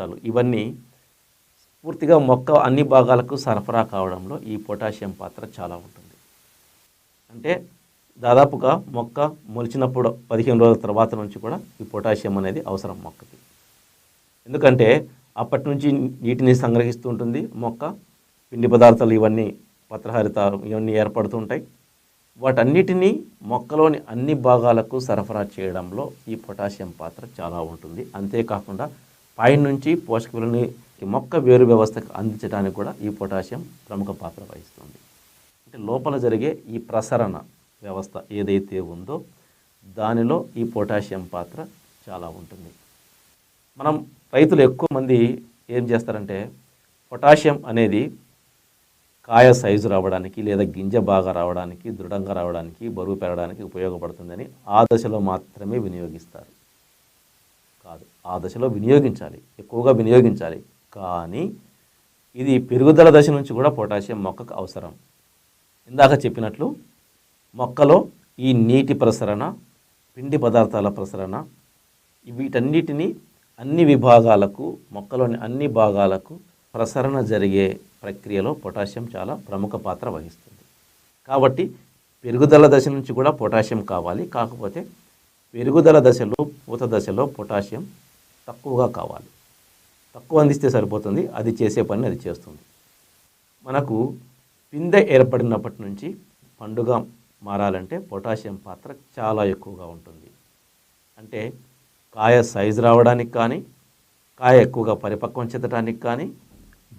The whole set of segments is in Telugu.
పదార్థాలు. ఇవన్నీ పూర్తిగా మొక్క అన్ని భాగాలకు సరఫరా కావడంలో ఈ పొటాషియం పాత్ర చాలా ఉంటుంది. అంటే దాదాపుగా మొక్క మొలిచినప్పుడు పదిహేను రోజుల తర్వాత నుంచి కూడా ఈ పొటాషియం అనేది అవసరం మొక్కకి. ఎందుకంటే అప్పటి నుంచి నీటిని సంగ్రహిస్తూ ఉంటుంది మొక్క పిండి పదార్థాలు ఇవన్నీ పత్రహరిత ఇవన్నీ ఏర్పడుతుంటాయి. వాటన్నిటినీ మొక్కలోని అన్ని భాగాలకు సరఫరా చేయడంలో ఈ పొటాషియం పాత్ర చాలా ఉంటుంది. అంతేకాకుండా పైన నుంచి పోషక విలువని ఈ మొక్క వేరు వ్యవస్థకు అందించడానికి కూడా ఈ పొటాషియం ప్రముఖ పాత్ర వహిస్తుంది. అంటే లోపల జరిగే ఈ ప్రసరణ వ్యవస్థ ఏదైతే ఉందో దానిలో ఈ పొటాషియం పాత్ర చాలా ఉంటుంది. మనం రైతులు ఎక్కువ మంది ఏం చేస్తారంటే పొటాషియం అనేది కాయ సైజు రావడానికి లేదా గింజ బాగా రావడానికి దృఢంగా రావడానికి బరువు పెరగడానికి ఉపయోగపడుతుందని ఆ దశలో మాత్రమే వినియోగిస్తారు. కాదు. ఆ దశలో వినియోగించాలి. ఎక్కువగా వినియోగించాలి. కానీ ఇది పెరుగుదల దశ నుంచి కూడా పొటాషియం మొక్కకు అవసరం. ఇందాక చెప్పినట్లు మొక్కలో ఈ నీటి ప్రసరణ పిండి పదార్థాల ప్రసరణ వీటన్నిటిని అన్ని విభాగాలకు మొక్కలోని అన్ని భాగాలకు ప్రసరణ జరిగే ప్రక్రియలో పొటాషియం చాలా ప్రముఖ పాత్ర వహిస్తుంది. కాబట్టి పెరుగుదల దశ నుంచి కూడా పొటాషియం కావాలి. కాకపోతే పెరుగుదల దశలో పూత దశలో పొటాషియం తక్కువగా కావాలి. తక్కువ అందిస్తే సరిపోతుంది అది చేసే పని అది చేస్తుంది. మనకు పిందె ఏర్పడినప్పటి నుంచి పండుగ మారాలంటే పొటాషియం పాత్ర చాలా ఎక్కువగా ఉంటుంది. అంటే కాయ సైజు రావడానికి కానీ కాయ ఎక్కువగా పరిపక్వం చెందడానికి కానీ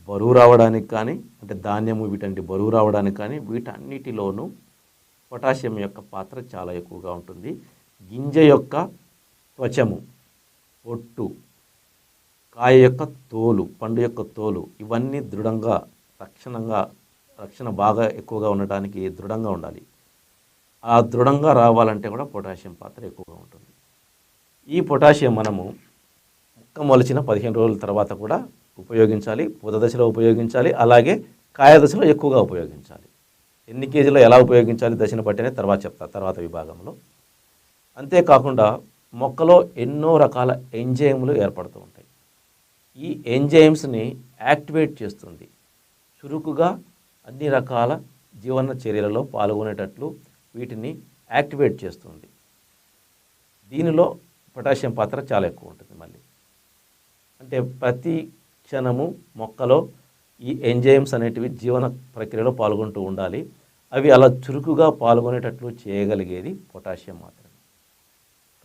బరువు రావడానికి కానీ అంటే ధాన్యము వీటంటి బరువు రావడానికి కానీ వీటన్నిటిలోనూ పొటాషియం యొక్క పాత్ర చాలా ఎక్కువగా ఉంటుంది. గింజ యొక్క త్వచము పొట్టు కాయ యొక్క తోలు పండు యొక్క తోలు ఇవన్నీ దృఢంగా రక్షణంగా రక్షణ బాగా ఎక్కువగా ఉండటానికి దృఢంగా ఉండాలి. ఆ దృఢంగా రావాలంటే కూడా పొటాషియం పాత్ర ఎక్కువగా ఉంటుంది. ఈ పొటాషియం మనము మొక్క మొలిచిన పదిహేను రోజుల తర్వాత కూడా ఉపయోగించాలి పూత దశలో ఉపయోగించాలి అలాగే కాయ దశలో ఎక్కువగా ఉపయోగించాలి. ఎన్ని కేజీలో ఎలా ఉపయోగించాలి దశను బట్టినే తర్వాత చెప్తా తర్వాత విభాగంలో. అంతేకాకుండా మొక్కలో ఎన్నో రకాల ఎంజైమ్లు ఏర్పడుతూ ఉంటాయి. ఈ ఎంజైమ్స్ని యాక్టివేట్ చేస్తుంది. చురుకుగా అన్ని రకాల జీవన చర్యలలో పాల్గొనేటట్లు వీటిని యాక్టివేట్ చేస్తుంది. దీనిలో పొటాషియం పాత్ర చాలా ఎక్కువ ఉంటుంది మళ్ళీ. అంటే ప్రతి క్షణము మొక్కలో ఈ ఎంజైమ్స్ అనేటివి జీవన ప్రక్రియలో పాల్గొంటూ ఉండాలి. అవి అలా చురుకుగా పాల్గొనేటట్లు చేయగలిగేది పొటాషియం మాత్రమే.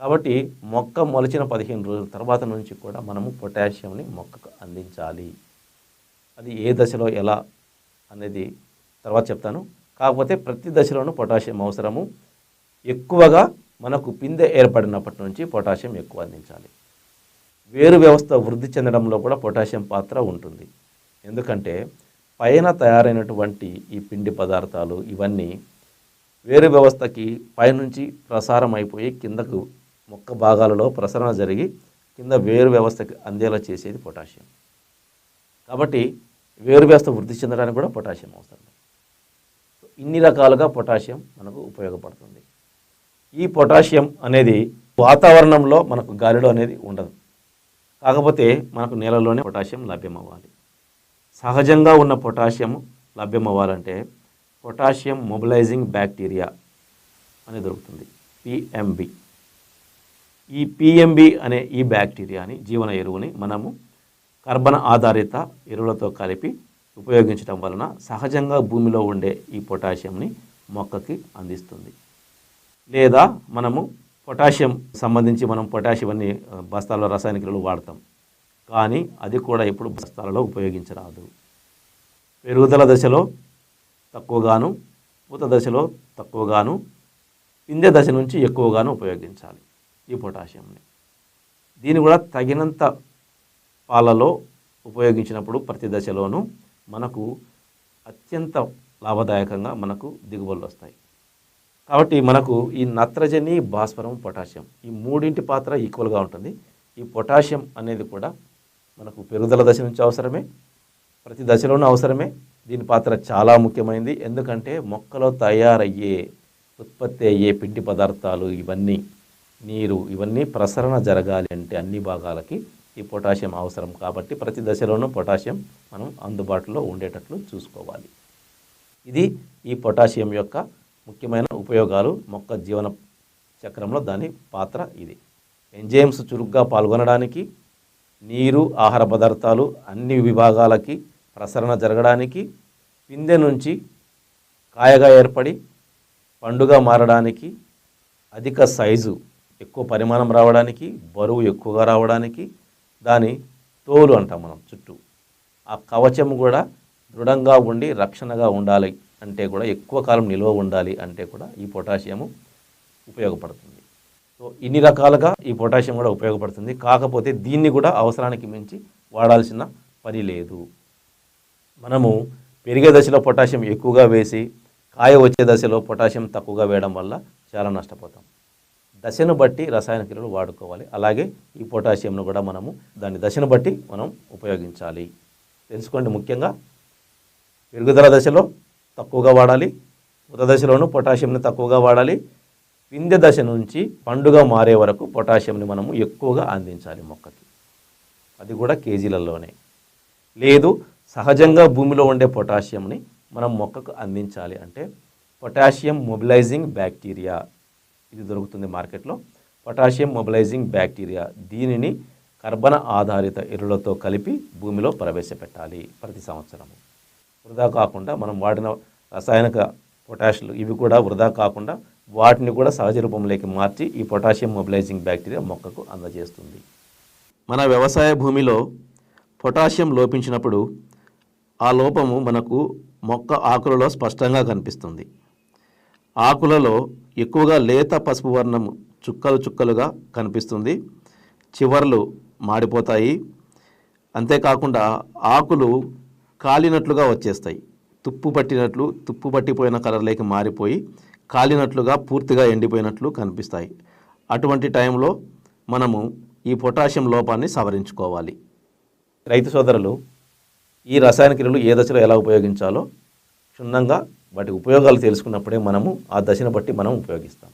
కాబట్టి మొక్క మొలిచిన పదిహేను రోజుల తర్వాత నుంచి కూడా మనము పొటాషియంని మొక్కకు అందించాలి. అది ఏ దశలో ఎలా అనేది తర్వాత చెప్తాను. కాకపోతే ప్రతి దశలోనూ పొటాషియం అవసరము. ఎక్కువగా మనకు పిందె ఏర్పడినప్పటి నుంచి పొటాషియం ఎక్కువ అందించాలి. వేరు వ్యవస్థ వృద్ధి చెందడంలో కూడా పొటాషియం పాత్ర ఉంటుంది. ఎందుకంటే పైన తయారైనటువంటి ఈ పిండి పదార్థాలు ఇవన్నీ వేరు వ్యవస్థకి పైనుంచి ప్రసారం అయిపోయి కిందకు మొక్క భాగాలలో ప్రసరణ జరిగి కింద వేరు వ్యవస్థకి అందేలా చేసేది పొటాషియం. కాబట్టి వేరు వ్యవస్థ వృద్ధి చెందడానికి కూడా పొటాషియం అవసరం. ఇన్ని రకాలుగా పొటాషియం మనకు ఉపయోగపడుతుంది. ఈ పొటాషియం అనేది వాతావరణంలో మనకు గాలిలో అనేది ఉండదు. కాకపోతే మనకు నేలలోనే పొటాషియం లభ్యమవ్వాలి. సహజంగా ఉన్న పొటాషియం లభ్యమవ్వాలంటే పొటాషియం మొబిలైజింగ్ బ్యాక్టీరియా అని దొరుకుతుంది. పిఎంబి ఈ పిఎంబి అనే ఈ బ్యాక్టీరియాని జీవన ఎరువుని మనము కర్బన ఆధారిత ఎరువులతో కలిపి ఉపయోగించడం వలన సహజంగా భూమిలో ఉండే ఈ పొటాషియంని మొక్కకి అందిస్తుంది. లేదా మనము పొటాషియం సంబంధించి మనం పొటాషియం అన్ని బస్తాల్లో రసాయనిక ఎరువులు వాడతాం. కానీ అది కూడా ఇప్పుడు బస్తాలలో ఉపయోగించరాదు. పెరుగుదల దశలో తక్కువగాను పూత దశలో తక్కువగాను పిందె దశ నుంచి ఎక్కువగాను ఉపయోగించాలి. ఈ పొటాషియంని. దీన్ని కూడా తగినంత పాలలో ఉపయోగించినప్పుడు ప్రతి దశలోనూ మనకు అత్యంత లాభదాయకంగా మనకు దిగుబడులు వస్తాయి. కాబట్టి మనకు ఈ నత్రజని భాస్వరం పొటాషియం ఈ మూడింటి పాత్ర ఈక్వల్గా ఉంటుంది. ఈ పొటాషియం అనేది కూడా మనకు పెరుగుదల దశ నుంచి అవసరమే ప్రతి దశలోనూ అవసరమే. దీని పాత్ర చాలా ముఖ్యమైనది. ఎందుకంటే మొక్కలో తయారయ్యే ఉత్పత్తి అయ్యే పిండి పదార్థాలు ఇవన్నీ నీరు ఇవన్నీ ప్రసరణ జరగాలి అంటే అన్ని భాగాలకి ఈ పొటాషియం అవసరం కాబట్టి ప్రతి దశలోనూ పొటాషియం మనం అందుబాటులో ఉండేటట్లు చూసుకోవాలి. ఇది ఈ పొటాషియం యొక్క ముఖ్యమైన ఉపయోగాలు. మొక్క జీవన చక్రంలో దాని పాత్ర ఇది. ఎంజైమ్స్ చురుగ్గా పాల్గొనడానికి నీరు ఆహార పదార్థాలు అన్ని విభాగాలకి ప్రసరణ జరగడానికి పిందె నుంచి కాయగా ఏర్పడి పండుగ మారడానికి అధిక సైజు ఎక్కువ పరిమాణం రావడానికి బరువు ఎక్కువగా రావడానికి దాని తోలు అంటాం మనం చుట్టూ. ఆ కవచం కూడా దృఢంగా ఉండి రక్షణగా ఉండాలి అంటే కూడా ఎక్కువ కాలం నిల్వ ఉండాలి అంటే కూడా ఈ పొటాషియము ఉపయోగపడుతుంది. సో ఇన్ని రకాలుగా ఈ పొటాషియం కూడా ఉపయోగపడుతుంది. కాకపోతే దీన్ని కూడా అవసరానికి మించి వాడాల్సిన పని లేదు. మనము పెరిగే దశలో పొటాషియం ఎక్కువగా వేసి కాయ వచ్చే దశలో పొటాషియం తక్కువగా వేయడం వల్ల చాలా నష్టపోతాం. దశను బట్టి రసాయన క్రియలు వాడుకోవాలి. అలాగే ఈ పొటాషియంను కూడా మనము దాని దశను బట్టి మనం ఉపయోగించాలి. తెలుసుకోండి ముఖ్యంగా పెరుగుదల దశలో తక్కువగా వాడాలి ఉత దశలోనూ పొటాషియంని తక్కువగా వాడాలి. పిందె దశ నుంచి పండుగ మారే వరకు పొటాషియంని మనము ఎక్కువగా అందించాలి మొక్కకి. అది కూడా కేజీలలోనే. లేదు సహజంగా భూమిలో ఉండే పొటాషియంని మనం మొక్కకు అందించాలి అంటే పొటాషియం మొబిలైజింగ్ బ్యాక్టీరియా. ఇది దొరుకుతుంది మార్కెట్లో. పొటాషియం మొబిలైజింగ్ బ్యాక్టీరియా దీనిని కర్బన ఆధారిత ఎరువులతో కలిపి భూమిలో ప్రవేశపెట్టాలి ప్రతి సంవత్సరము. వృధా కాకుండా మనం వాడిన రసాయనిక పొటాషియం ఇవి కూడా వృధా కాకుండా వాటిని కూడా సహజ రూపంలోకి మార్చి ఈ పొటాషియం మొబిలైజింగ్ బ్యాక్టీరియా మొక్కకు అందజేస్తుంది. మన వ్యవసాయ భూమిలో పొటాషియం లోపించినప్పుడు ఆ లోపము మనకు మొక్క ఆకులలో స్పష్టంగా కనిపిస్తుంది. ఆకులలో ఎక్కువగా లేత పసుపు వర్ణం చుక్కలు చుక్కలుగా కనిపిస్తుంది. చివర్లు మాడిపోతాయి. అంతేకాకుండా ఆకులు కాలినట్లుగా వచ్చేస్తాయి. తుప్పు పట్టినట్లు తుప్పు పట్టిపోయిన కలర్లోకి మారిపోయి కాలినట్లుగా పూర్తిగా ఎండిపోయినట్లు కనిపిస్తాయి. అటువంటి టైంలో మనము ఈ పొటాషియం లోపాన్ని సవరించుకోవాలి. రైతు సోదరులు ఈ రసాయన క్రియలు ఏ దశలో ఎలా ఉపయోగించాలో క్షుణ్ణంగా వాటి ఉపయోగాలు తెలుసుకున్నప్పుడే మనము ఆ దశను బట్టి మనం ఉపయోగిస్తాం.